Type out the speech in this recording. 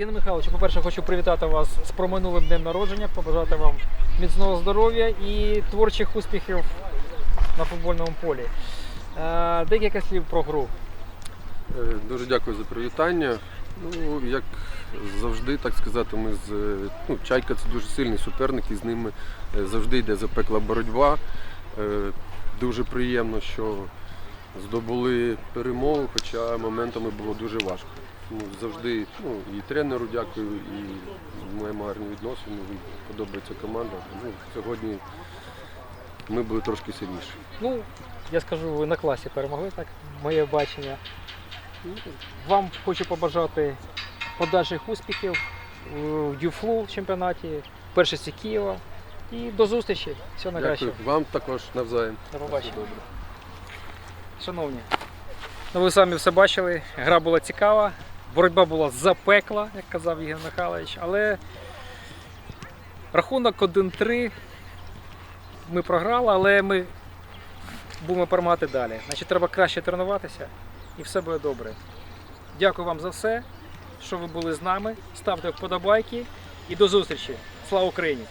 Євгене Михайловичу, по-перше, хочу привітати вас з проминулим днем народження, побажати вам міцного здоров'я і творчих успіхів на футбольному полі. Е, Декілька слів про гру. Е, Дуже дякую за привітання. Ну, як завжди, так сказати, ми з ну, Чайка це дуже сильний суперник, і з ними е, завжди йде запекла боротьба. Дуже приємно, що здобули перемогу, хоча моментами було дуже важко. Ну, завжди ну, і тренеру дякую, і маємо гарні відносини, і подобається команда. Ну, сьогодні ми були трошки сильніші. Ну, я скажу, ви на класі перемогли, так, моє бачення. Вам хочу побажати подальших успіхів в Дюфлу в чемпіонаті, в першості Києва. І до зустрічі. Всього найкращого. Дякую вам також навзаєм. До побачення. Шановні, ну ви самі все бачили, гра була цікава, боротьба була запекла, як казав Євген Михайлович, але рахунок 1-3 ми програли, але ми будемо перемагати далі. Значить, треба краще тренуватися і все буде добре. Дякую вам за все, що ви були з нами. Ставте вподобайки і до зустрічі. Слава Україні!